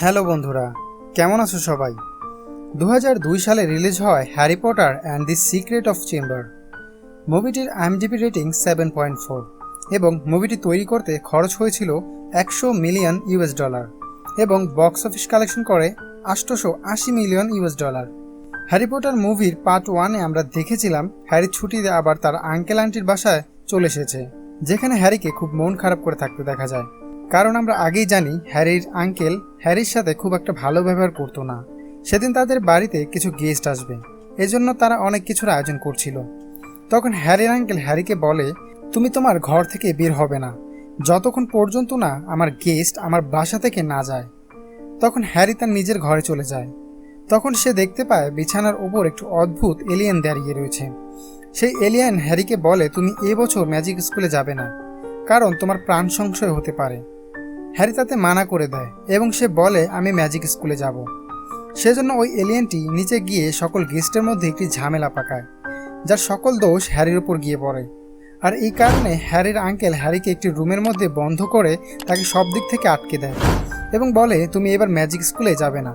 Hello বন্ধুরা, কেমন আছো সবাই? দু হাজার দুই সালে রিলিজ হয় Harry Potter and the secret of chamber. মুভিটির IMDb rating seven point four এবং মুভিটি তৈরি করতে খরচ হয়েছিল একশো মিলিয়ন ইউএস ডলার এবং বক্স অফিস কালেকশন করে আটশোশো আশি million US dollar. Harry Potter মুভির পার্ট ওয়ানে আমরা দেখেছিলাম হ্যারি ছুটিতে আবার তার আঙ্কেল আন্টির বাসায় চলে এসেছে, যেখানে হ্যারিকে খুব মন খারাপ করে থাকতে দেখা যায়। কারণ আমরা আগেই জানি হ্যারির আঙ্কেল হ্যারির সাথে খুব একটা ভালো ব্যবহার করতো না। সেদিন তাদের বাড়িতে কিছু গেস্ট আসবে। এজন্য তারা অনেক কিছুর আয়োজন করছিল। তখন হ্যারির আঙ্কেল হ্যারিকে বলে, তুমি তোমার ঘর থেকে বের হবে না। যতক্ষণ পর্যন্ত না আমার গেস্ট আমার বাসা থেকে না যায়। তখন হ্যারি তার নিজের ঘরে চলে যায়। তখন সে দেখতে পায় বিছানার ওপর একটু অদ্ভুত এলিয়েন দাঁড়িয়ে রয়েছে। সেই এলিয়েন হ্যারিকে বলে, তুমি এবছর ম্যাজিক স্কুলে যাবে না, কারণ তোমার প্রাণ সংশয় হতে পারে। হ্যারি তাতে মানা করে দেয় এবং সে বলে, আমি ম্যাজিক স্কুলে যাব। সেজন্য ওই এলিয়েনটি নিচে গিয়ে সকল গেস্টের মধ্যে একটি ঝামেলা পাকায়, যার সকল দোষ হ্যারির উপর গিয়ে পড়ে। আর এই কারণে হ্যারির আঙ্কেল হ্যারিকে একটি রুমের মধ্যে বন্ধ করে তাকে সব দিক থেকে আটকে দেয় এবং বলে, তুমি এবার ম্যাজিক স্কুলে যাবে না।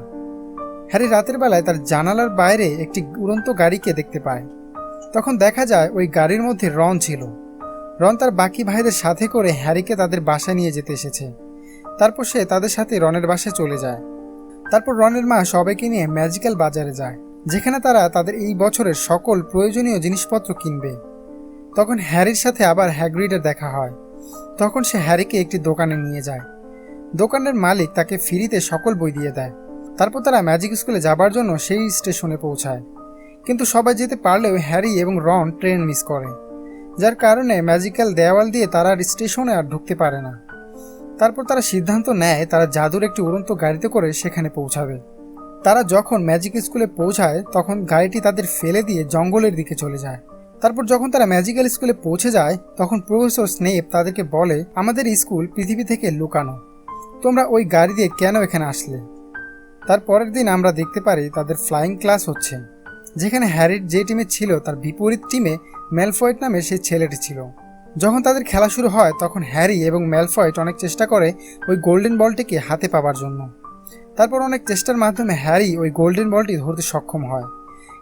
হ্যারি রাতের বেলায় তার জানালার বাইরে একটি উড়ন্ত গাড়িকে দেখতে পায়। তখন দেখা যায় ওই গাড়ির মধ্যে রন ছিল। রন তার বাকি ভাইদের সাথে করে হ্যারিকে তাদের বাসায় নিয়ে যেতে এসেছে। তারপর সে তাদের সাথে রনের বাসায় চলে যায়। তারপর রনের মা সবাইকে নিয়ে ম্যাজিক্যাল বাজারে যায়, যেখানে তারা তাদের এই বছরের সকল প্রয়োজনীয় জিনিসপত্র কিনবে। তখন হ্যারির সাথে আবার হ্যাগ্রিডের দেখা হয়। তখন সে হ্যারিকে একটি দোকানে নিয়ে যায়। দোকানের মালিক তাকে ফ্রিতে সকল বই দিয়ে দেয়। তারপর তারা ম্যাজিক স্কুলে যাবার জন্য সেই স্টেশনে পৌঁছায়। কিন্তু সবাই যেতে পারলেও হ্যারি এবং রন ট্রেন মিস করে, যার কারণে ম্যাজিক্যাল দেওয়াল দিয়ে তারা স্টেশনে আর ঢুকতে পারে না। তারপর তারা সিদ্ধান্ত নেয় তারা জাদুর একটি উড়ন্ত গাড়িতে করে সেখানে পৌঁছাবে। তারা যখন ম্যাজিক স্কুলে পৌঁছায়, তখন গাড়িটি তাদের ফেলে দিয়ে জঙ্গলের দিকে চলে যায়। তারপর যখন তারা ম্যাজিক্যাল স্কুলে পৌঁছে যায়, তখন প্রফেসর স্নেপ তাদেরকে বলে, আমাদের স্কুল পৃথিবী থেকে লুকানো। তোমরা ওই গাড়ি দিয়ে কেন এখানে আসলে? তার পরের দিন আমরা দেখতে পারি তাদের ফ্লাইং ক্লাস হচ্ছে, যেখানে হ্যারির যে টিমে ছিল, তার বিপরীত টিমে ম্যালফয়েড নামে সেই ছেলেটি ছিল। যখন তাদের খেলা শুরু হয়, তখন হ্যারি এবং ম্যালফয়েট অনেক চেষ্টা করে ওই গোল্ডেন বলটিকে হাতে পাবার জন্য। তারপর অনেক চেষ্টার মাধ্যমে হ্যারি ওই গোল্ডেন বলটি ধরতে সক্ষম হয়।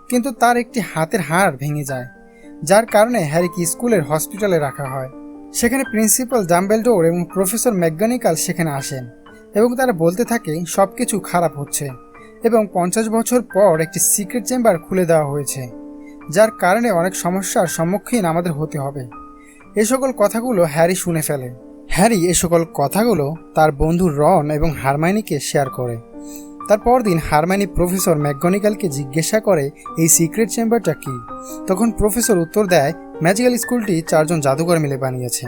কিন্তু তার একটি হাতের হাড় ভেঙে যায়, যার কারণে হ্যারিকে স্কুলের হসপিটালে রাখা হয়। সেখানে প্রিন্সিপাল জাম্বেলডোর এবং প্রফেসর ম্যাকগানিকাল সেখানে আসেন এবং তারা বলতে থাকে সব কিছু খারাপ হচ্ছে এবং পঞ্চাশ বছর পর একটি সিক্রেট চেম্বার খুলে দেওয়া হয়েছে, যার কারণে অনেক সমস্যার সম্মুখীন আমাদের হতে হবে। এ সকল কথাগুলো হ্যারি শুনে ফেলে। হ্যারি এ সকল কথাগুলো তার বন্ধু রন এবং হারমাইনিকে শেয়ার করে। তারপর দিন হারমাইনি প্রফেসর ম্যাকগনিক্যালকে জিজ্ঞাসা করে, এই সিক্রেট চেম্বারটা কী? তখন প্রফেসর উত্তর দেয়, ম্যাজিক্যাল স্কুলটি চারজন জাদুকর মিলে বানিয়েছে।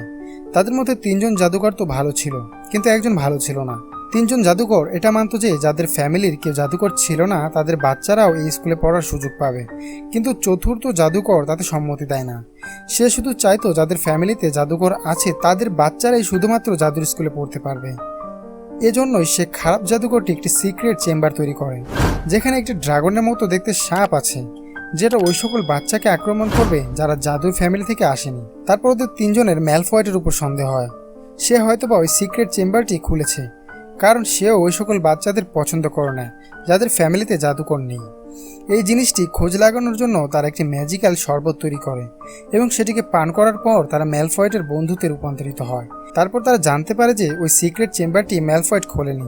তাদের মধ্যে তিনজন জাদুকর তো ভালো ছিল, কিন্তু একজন ভালো ছিল না। তিনজন জাদুকর, এটা মানত যে যাদের ফ্যামিলির কেউ জাদুকর ছিল না, তাদের বাচ্চারাও এই স্কুলে পড়ার সুযোগ পাবে। কিন্তু চতুর্থ জাদুকর তাতে সম্মতি দেয় না। সে শুধু চাইতো যাদের ফ্যামিলিতে জাদুকর আছে, তাদের বাচ্চারাই শুধুমাত্র জাদুর স্কুলে পড়তে পারবে। এজন্যই সে খারাপ জাদুকরটি একটি সিক্রেট চেম্বার তৈরি করে, যেখানে একটি ড্রাগনের মতো দেখতে সাপ আছে, যেটা ওই সকল বাচ্চাকে আক্রমণ করবে যারা জাদুর ফ্যামিলি থেকে আসেনি। তারপর ওদের তিনজনের ম্যালফয়েটের উপর সন্দেহ হয়। সে হয়তো বা ওই সিক্রেট চেম্বারটি খুলেছে। কারণ সেও ওই সকল বাচ্চাদের পছন্দ করে না, যাদের ফ্যামিলিতে জাদুকর নেই। এই জিনিসটি খোঁজ লাগানোর জন্য তারা একটি ম্যাজিক্যাল শরবত তৈরি করে এবং সেটিকে পান করার পর তারা ম্যালফয়েটের বন্ধুতে রূপান্তরিত হয়। তারপর তারা জানতে পারে যে ওই সিক্রেট চেম্বারটি ম্যালফয়েট খোলেনি।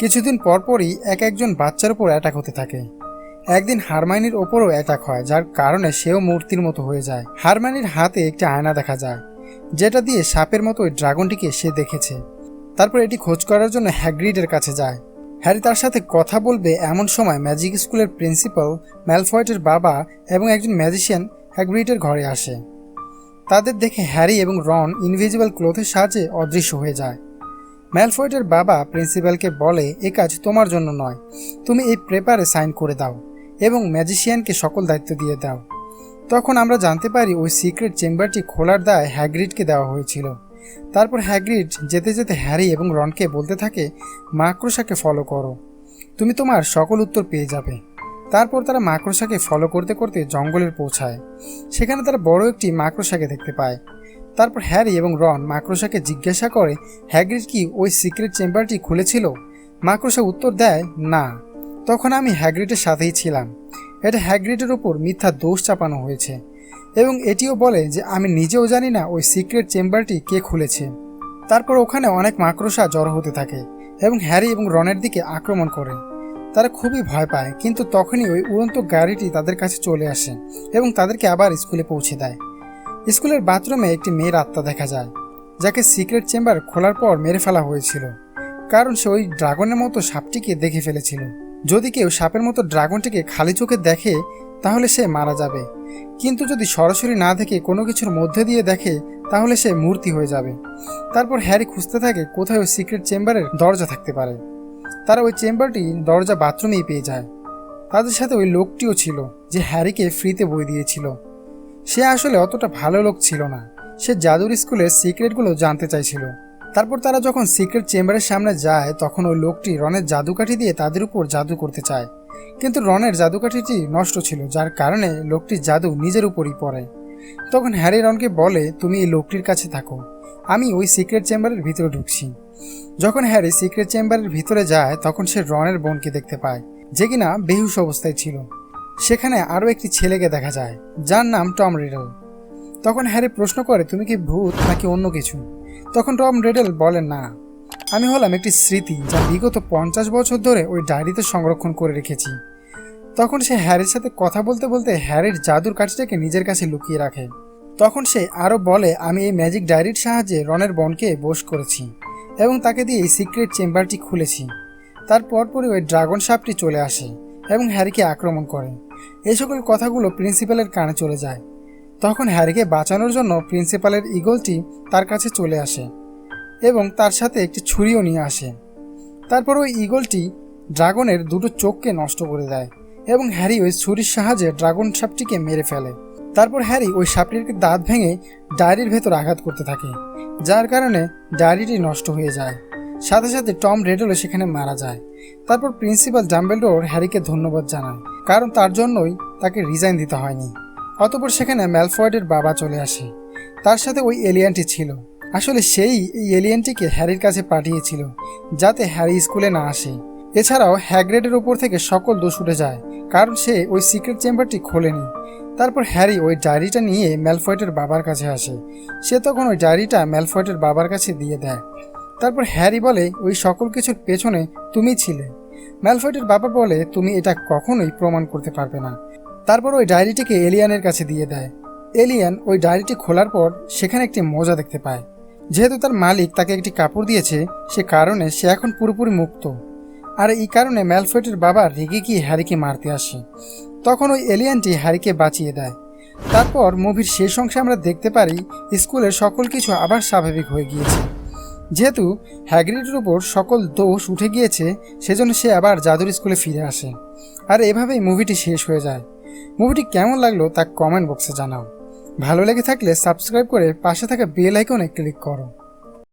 কিছুদিন পরপরই এক একজন বাচ্চার উপর অ্যাটাক হতে থাকে। একদিন হারমাইনির ওপরও অ্যাটাক হয়, যার কারণে সেও মূর্তির মতো হয়ে যায়। হারমাইনির হাতে একটি আয়না দেখা যায়, যেটা দিয়ে সাপের মতো ওই ড্রাগনটিকে সে দেখেছে। তারপর এটি খোঁজ করার জন্য হ্যাগ্রিডের কাছে যায়। হ্যারি তার সাথে কথা বলবে এমন সময় ম্যাজিক স্কুলের প্রিন্সিপাল ম্যালফয়েটের বাবা এবং একজন ম্যাজিশিয়ান হ্যাগ্রিডের ঘরে আসে। তাদের দেখে হ্যারি এবং রন ইনভিজিবল ক্লোথের সাহায্যে অদৃশ্য হয়ে যায়। ম্যালফয়েটের বাবা প্রিন্সিপালকে বলে, এ কাজ তোমার জন্য নয়। তুমি এই পেপারে সাইন করে দাও এবং ম্যাজিশিয়ানকে সকল দায়িত্ব দিয়ে দাও। তখন আমরা জানতে পারি ওই সিক্রেট চেম্বারটি খোলার দায় হ্যাগ্রিডকে দেওয়া হয়েছিল। তারপর হ্যাগ্রিড যেতে যেতে হ্যারি এবং রনকে বলতে থাকে মাক্রোসাকে ফলো করো। তুমি তোমার সকল উত্তর পেয়ে যাবে। তারপর তারা মাকড়সাকে ফলো করতে করতে জঙ্গলের পৌঁছায়। সেখানে তারা বড় একটি মাকড়সাকে দেখতে পায়। তারপর হ্যারি এবং রন মাকড়সাকে জিজ্ঞাসা করে, হ্যাগ্রিড কি ওই সিক্রেট চেম্বারটি খুলেছিল? মাকড়সা উত্তর দেয়, না। তখন আমি হ্যাগ্রিডের সাথেই ছিলাম। এটা হ্যাগ্রিডের উপর মিথ্যা দোষ চাপানো হয়েছে। এবং এটিও বলে যে আমি নিজেও জানি না ওই সিক্রেট চেম্বারটি কে খুলেছে। তারপর ওখানে অনেক মাকড়সা জড়ো হতে থাকে এবং হ্যারি এবং রনের দিকে আক্রমণ করে। তারা খুবই ভয় পায়, কিন্তু তখনই ওই উড়ন্ত গাড়িটি তাদের কাছে চলে আসে এবং তাদেরকে আবার স্কুলে পৌঁছে দেয়। স্কুলের বাথরুমে একটি মেয়ের আত্মা দেখা যায়, যাকে সিক্রেট চেম্বার খোলার পর মেরে ফেলা হয়েছিল, কারণ সে ওই ড্রাগনের মতো সাপটিকে দেখে ফেলেছিল। যদি কেউ সাপের মতো ড্রাগনটিকে খালি চোখে দেখে তাহলে সে মারা যাবে। কিন্তু যদি সরাসরি না দেখে কোনো কিছুর মধ্যে দিয়ে দেখে, তাহলে সে মূর্তি হয়ে যাবে। তারপর হ্যারি খুঁজতে থাকে কোথায় ওই সিক্রেট চেম্বারের দরজা থাকতে পারে। তারা ওই চেম্বারটি দরজা বাথরুমেই পেয়ে যায়। তাদের সাথে ওই লোকটিও ছিল, যে হ্যারিকে ফ্রিতে বই দিয়েছিল। সে আসলে অতটা ভালো লোক ছিল না। সে জাদুর স্কুলের সিক্রেটগুলো জানতে চাইছিল। তারপর তারা যখন সিক্রেট চেম্বারের সামনে যায়, তখন ওই লোকটি রনের জাদুকাঠি দিয়ে তাদের উপর জাদু করতে চায়। কিন্তু রনের জাদুকাঠিটি নষ্ট ছিল, যার কারণে লোকটির জাদু নিজের উপরই পড়ে। তখন হ্যারি রনকে বলে, তুমি এই লোকটির কাছে থাকো। আমি ওই সিক্রেট চেম্বারের ভিতরে ঢুকছি। যখন হ্যারি সিক্রেট চেম্বারের ভিতরে যায়, তখন সে রনের বোনকে দেখতে পায়, যে কিনা বেহুশ অবস্থায় ছিল। সেখানে আরও একটি ছেলেকে দেখা যায়, যার নাম টম রিডল। তখন হ্যারি প্রশ্ন করে, তুমি কি ভূত নাকি অন্য কিছু? তখন টম রিডল বলেন না। আমি হলাম একটি স্মৃতি যা বিগত পঞ্চাশ বছর ধরে ওই ডায়েরিতে সংরক্ষণ করে রেখেছি। তখন সে হ্যারির সাথে কথা বলতে বলতে হ্যারির জাদুর কাঠিটাকে নিজের কাছে লুকিয়ে রাখে। তখন সে আরও বলে, আমি এই ম্যাজিক ডায়েরির সাহায্যে রনের বনকে বশ করেছি এবং তাকে দিয়ে এই সিক্রেট চেম্বারটি খুলেছি। তার পরপরই ওই ড্রাগন সাপটি চলে আসে এবং হ্যারিকে আক্রমণ করে। এই সকল কথাগুলো প্রিন্সিপালের কানে চলে যায়। তখন হ্যারিকে বাঁচানোর জন্য প্রিন্সিপালের ইগলটি তার কাছে চলে আসে। এবং তার সাথে একটি ছুরিও নিয়ে আসে। তারপর ওই ইগলটি ড্রাগনের দুটো চোখকে নষ্ট করে দেয় এবং হ্যারি ওই ছুরির সাহায্যে ড্রাগন সাপটিকে মেরে ফেলে। তারপর হ্যারি ওই সাপটির দাঁত ভেঙে ডায়েরির ভেতর আঘাত করতে থাকে, যার কারণে ডায়েরিটি নষ্ট হয়ে যায়। সাথে সাথে টম রেডলও সেখানে মারা যায়। তারপর প্রিন্সিপাল জাম্বেলডোর হ্যারিকে ধন্যবাদ জানায়, কারণ তার জন্যই তাকে রিজাইন দিতে হয়নি। অতপর সেখানে ম্যালফয়েডের বাবা চলে আসে। তার সাথে ওই এলিয়ানটি ছিল। আসলে সেই এই এলিয়েনটিকে হ্যারির কাছে পাঠিয়েছিল, যাতে হ্যারি স্কুলে না আসে। এছাড়াও হ্যাগ্রেডের উপর থেকে সকল দোষ উঠে যায়, কারণ সে ওই সিক্রেট চেম্বারটি খোলেনি। তারপর হ্যারি ওই ডায়েরিটা নিয়ে ম্যালফয়েটের বাবার কাছে আসে। সে তখন ওই ডায়েরিটা ম্যালফয়েটের বাবার কাছে দিয়ে দেয়। তারপর হ্যারি বলে, ওই সকল কিছুর পেছনে তুমি ছিলে। ম্যালফয়েটের বাবা বলে, তুমি এটা কখনোই প্রমাণ করতে পারবে না। তারপর ওই ডায়েরিটিকে এলিয়ানের কাছে দিয়ে দেয়। এলিয়ান ওই ডায়েরিটি খোলার পর সেখানে একটি মোজা দেখতে পায়। যেহেতু তার মালিক তাকে একটি কাপড় দিয়েছে, সে কারণে সে এখন পুরোপুরি মুক্ত। আর এই কারণে ম্যালফয়েটের বাবা রেগে গিয়ে হ্যারিকে মারতে আসে। তখন ওই এলিয়ানটি হ্যারিকে বাঁচিয়ে দেয়। তারপর মুভির শেষ অংশে আমরা দেখতে পারি স্কুলের সকল কিছু আবার স্বাভাবিক হয়ে গিয়েছে। যেহেতু হ্যাগ্রিডের উপর সকল দোষ উঠে গিয়েছে, সেজন্য সে আবার জাদুর স্কুলে ফিরে আসে। আর এভাবেই মুভিটি শেষ হয়ে যায়। মুভিটি কেমন লাগল তা কমেন্ট বক্সে জানাও। ভালো লেগে থাকলে সাবস্ক্রাইব করে পাশে থাকা বেল আইকনে ক্লিক করো।